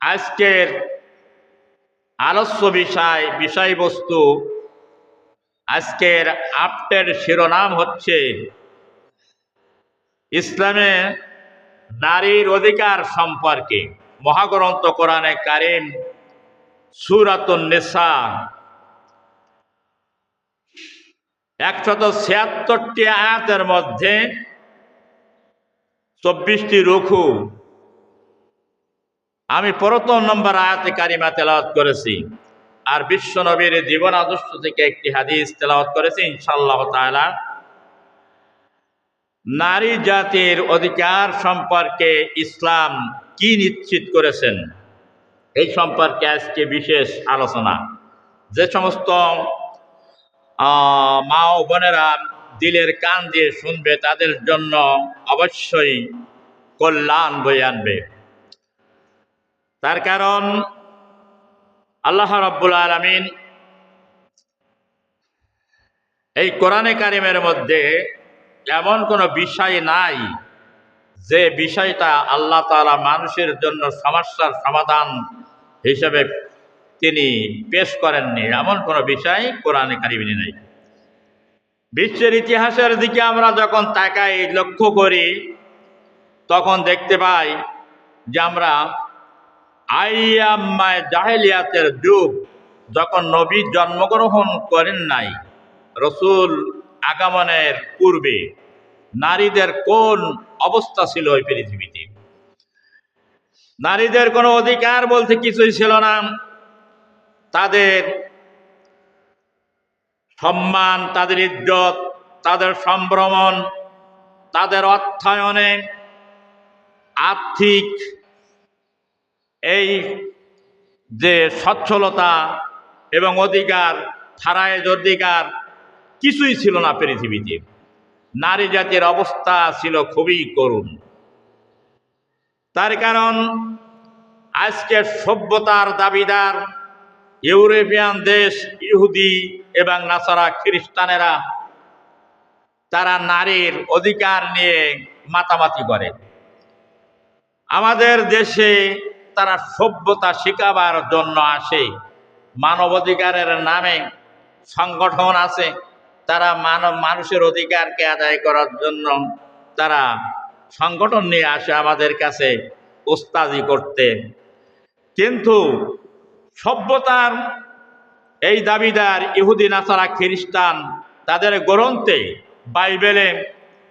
আজকের আলস্য বিষয়, বিষয়বস্তু, আজকের আপটের শিরোনাম হচ্ছে ইসলামে নারীর অধিকার সম্পর্কে মহাগ্রন্থ কোরআনে কারিম সুরাতুন নেশা একশত ছিয়াত্তরটি আয়াতের মধ্যে চব্বিশটি রুখু আমি প্রথম নম্বর আয়াতে কারিমা তেলাওয়াত করেছি। আর বিশ্ব নবীর জীবন আদর্শ থেকে একটি হাদিস তেলাওয়াত করেছি ইনশাল্লাহ তাআলা। নারী জাতির অধিকার সম্পর্কে ইসলাম কি নিশ্চিত করেছেন? এই সম্পর্কে আজকে বিশেষ আলোচনা। যে সমস্ত মা ও বোনেরা দিলের কান দিয়ে শুনবে, তাদের জন্য অবশ্যই কল্যাণ বয়ে আনবে। তার কারণ আল্লাহ রব্বুল আলমিন এই কোরআনে কারিমের মধ্যে এমন কোনো বিষয় নাই যে বিষয়টা আল্লাহ তাআলা মানুষের জন্য সমস্যার সমাধান হিসেবে তিনি পেশ করেননি। এমন কোনো বিষয় কোরআনে কারিমিনে নাই। বিশ্বের ইতিহাসের দিকে আমরা যখন তাকাই, লক্ষ্য করি, তখন দেখতে পাই যে আমরা আইয়াম্মায় জাহেলিয়াতের যুগ, যখন নবী জন্মগ্রহণ করেন নাই, রসুল আগমনের পূর্বে নারীদের কোন অবস্থা ছিল ওই পৃথিবীতে? নারীদের কোনো অধিকার বলতে কিছুই ছিল না। তাদের সম্মান, তাদের ইজ্জত, তাদের সম্ভ্রমণ, তাদের অর্থায়নে আর্থিক এই যে সচ্ছলতা এবং অধিকার ফারায়েজ অধিকার কিছুই ছিল না পৃথিবীতে। নারী জাতির অবস্থা ছিল খুবই করুণ। তার কারণ আজকের সভ্যতার দাবিদার ইউরোপিয়ান দেশ, ইহুদি এবং নাসারা খ্রিস্টানেরা তারা নারীর অধিকার নিয়ে মাতামাতি করে। আমাদের দেশে তারা সভ্যতা শেখাবার জন্য আসে। মানবাধিকারের নামে সংগঠন আছে। তারা মানব, মানুষের অধিকারকে আদায় করার জন্য তারা সংগঠন নিয়ে আসে আমাদের কাছে ওস্তাদি করতে। কিন্তু সভ্যতার এই দাবিদার ইহুদি, নাসারা খ্রিস্টান তাদের গ্রন্থে, বাইবেলে,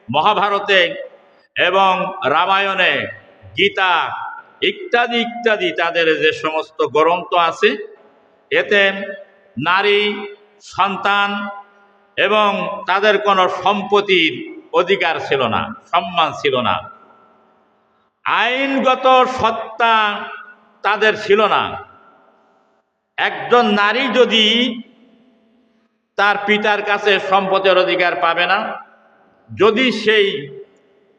মহাভারতে এবং রামায়ণে গীতা ইত্যাদি ইত্যাদি, তাদের যে সমস্ত গ্রন্থ আছে, এতে নারী, সন্তান এবং তাদের কোনো সম্পত্তির অধিকার ছিল না, সম্মান ছিল না। আইনগত সত্তা তাদের ছিল না। একজন নারী যদি তার পিতার কাছে সম্পদের অধিকার পাবে না, যদি সেই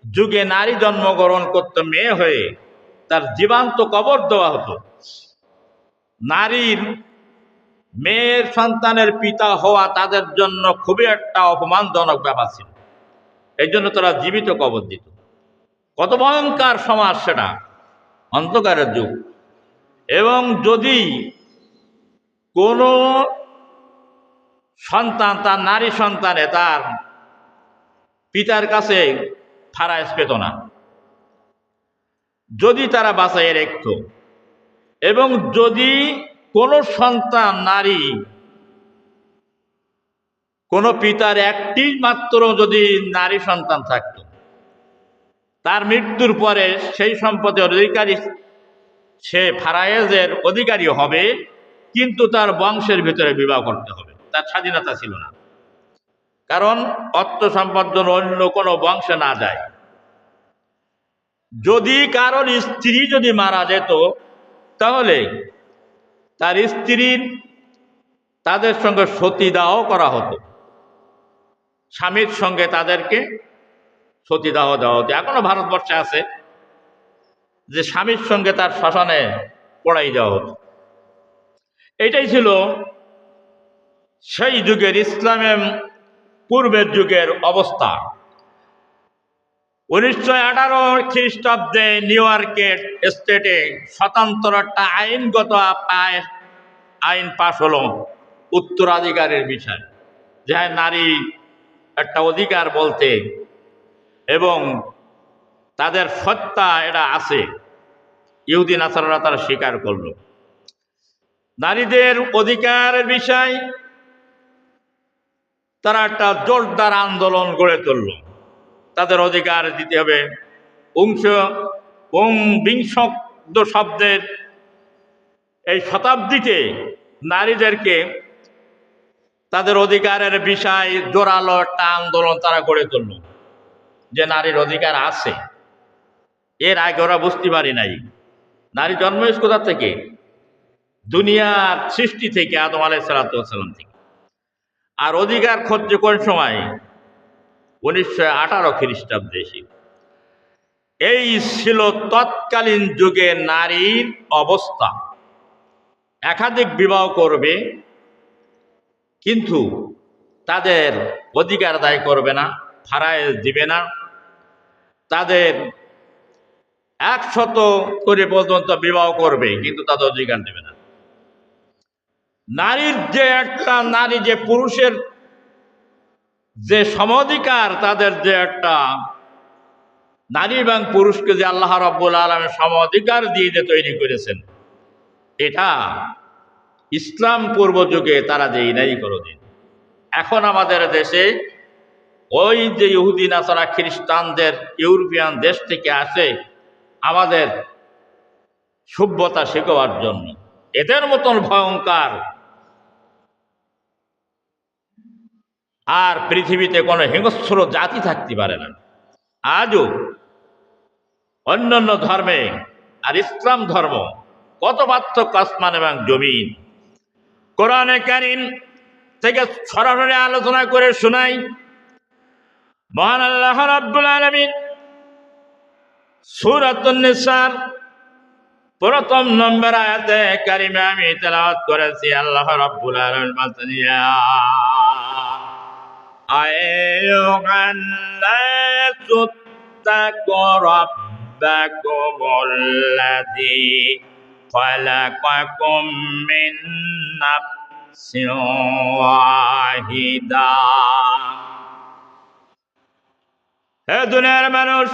যুগে নারী জন্মগ্রহণ করত মেয়ে হয়ে তার জীবান্ত কবর দেওয়া হতো। নারীর, মেয়ের সন্তানের পিতা হওয়া তাদের জন্য খুবই একটা অপমানজনক ব্যাপার ছিল। এই জন্য তারা জীবিত কবর দিত। কত ভয়ঙ্কর সমাজ সেটা, অন্ধকারের যুগ। এবং যদি কোনো সন্তান, তার নারী সন্তানে তার পিতার কাছে ফারাইজ পেত না। যদি তারা বাঁচাইয়ে রাখত। এবং যদি কোনো সন্তান, নারী, কোনো পিতার একটি মাত্র যদি নারী সন্তান থাকত, তার মৃত্যুর পরে সেই সম্পদের অধিকারী সে ফারায়েজের অধিকারী হবে, কিন্তু তার বংশের ভিতরে বিবাহ করতে হবে। তার স্বাধীনতা ছিল না। কারণ অর্থ সম্পদ অন্য কোনো বংশে না যায়। যদি কারোর স্ত্রী যদি মারা যেত, তাহলে তার স্ত্রীর তাদের সঙ্গে সতীদাহ করা হতো। স্বামীর সঙ্গে তাদেরকে সতীদাহ দেওয়া হতো। এখনও ভারতবর্ষে আছে যে স্বামীর সঙ্গে তার শ্মশানে পড়াই দেওয়া হতো। এটাই ছিল সেই যুগের ইসলামের পূর্বের যুগের অবস্থা। উনিশশো আঠারো খ্রিস্টাব্দে নিউ ইয়র্কের স্টেটে স্বতন্ত্র একটা আইনগত আইন পাশ হলো উত্তরাধিকারের বিষয় যে নারী একটা অধিকার বলতে এবং তাদের সত্তা এটা আছে। ইহুদি নাসাররা তারা স্বীকার করল। নারীদের অধিকারের বিষয় তারা একটা জোরদার আন্দোলন গড়ে তুলল। তাদের অধিকার দিতে হবে। উংশ উং বিংশক্ত শব্দের এই শতাব্দীতে নারীদেরকে তাদের অধিকারের বিষয় জোরালো একটা আন্দোলন তারা গড়ে তুলল, যে নারীর অধিকার আছে। এর আগে ওরা বুঝতে পারি নাই। নারী জন্ম হয়েছে কোথা থেকে? দুনিয়ার সৃষ্টি থেকে, আদম আলাই সালাতাম থেকে। আর অধিকার খোঁজছে কোন সময়? উনিশশো আঠারো খ্রিস্টাব্দে এই ছিল তৎকালীন যুগে নারীর অবস্থা। একাধিক বিবাহ করবে, কিন্তু তাদের অধিকার দায় করবে না ফারায় দিবে না। তাদের একশত করে পর্যন্ত বিবাহ করবে, কিন্তু তাদের অধিকার দেবে না। নারীর যে একটা, নারী যে পুরুষের যে সমধিকার তাদের যে একটা নারী এবং পুরুষকে যে আল্লাহ রব্বুল আলমের সমধিকার দিয়ে যে তৈরি করেছেন, এটা ইসলাম পূর্ব যুগে তারা যেই নাই কোনোদিন এখন আমাদের দেশে ওই যে ইহুদি, নাসারা, খ্রিস্টানদের, ইউরোপিয়ান দেশ থেকে আসে আমাদের সভ্যতা শেখাবার জন্য। এদের মতন ভয়ঙ্কর আর পৃথিবীতে কোনো হিংস্র জাতি থাকতে পারে না। আজও অন্যান্য ধর্মে আর ইসলাম ধর্ম কত পার্থক্য আসমান এবং জমিন। কোরআনে কারিম থেকে সরাসরি আলোচনা করে শোনাই, মহান আল্লাহ রাব্বুল আলামিন সূরাতুন নিসার প্রথম নম্বর আয়াতে কারিমে আমি তেলাওয়াত করেছি, আল্লাহ রাব্বুল আলামিন বলছেন ইয়া আইয়ুহান নাসু তাকু রাব্বাকুমুল্লাযী خلقكم من نفس واحدة হে দুনিয়ার মানুষ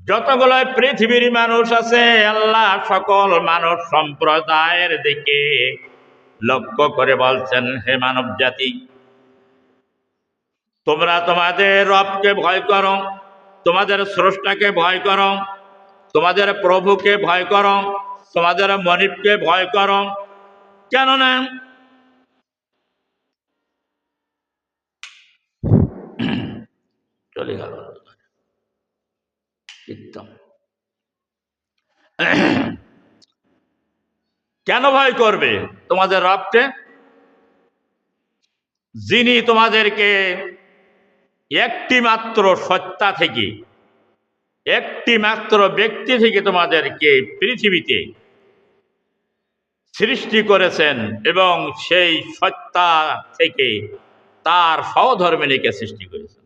যতগুলো পৃথিবীর মানুষ আছে আল্লাহ সকল মানব সম্প্রদায়ের দিকে লক্ষ্য করে বলছেন হে মানব জাতি তোমরা তোমাদের রবকে ভয় করো, তোমাদের স্রষ্টাকে ভয় করো, তোমাদের প্রভুকে ভয় করো, তোমাদের মনিবকে ভয় করো। কেননা চলে গেল কেন ভয় করবে তোমাদের রবকে? যিনি তোমাদেরকে একটি মাত্র সত্তা থেকে একটি মাত্র ব্যক্তি থেকে তোমাদেরকে পৃথিবীতে সৃষ্টি করেছেন এবং সেই সত্তা থেকে তার সহধর্মিনীকে সৃষ্টি করেছেন।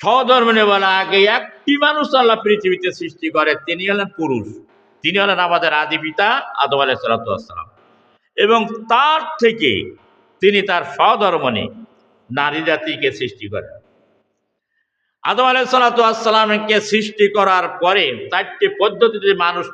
সহধর্মিনী বলা আগে একটি মানুষ আল্লাহ পৃথিবীতে সৃষ্টি করে, তিনি হলেন পুরুষ, তিনি হলেন আমাদের আদি পিতা আদম আলাই সালাতাম এবং তার থেকে তিনি তার সহধর্মণী নারী জাতিকে সৃষ্টি করে। আদম আলাই সালাতামকে সৃষ্টি করার পরে চারটি পদ্ধতিতে মানুষ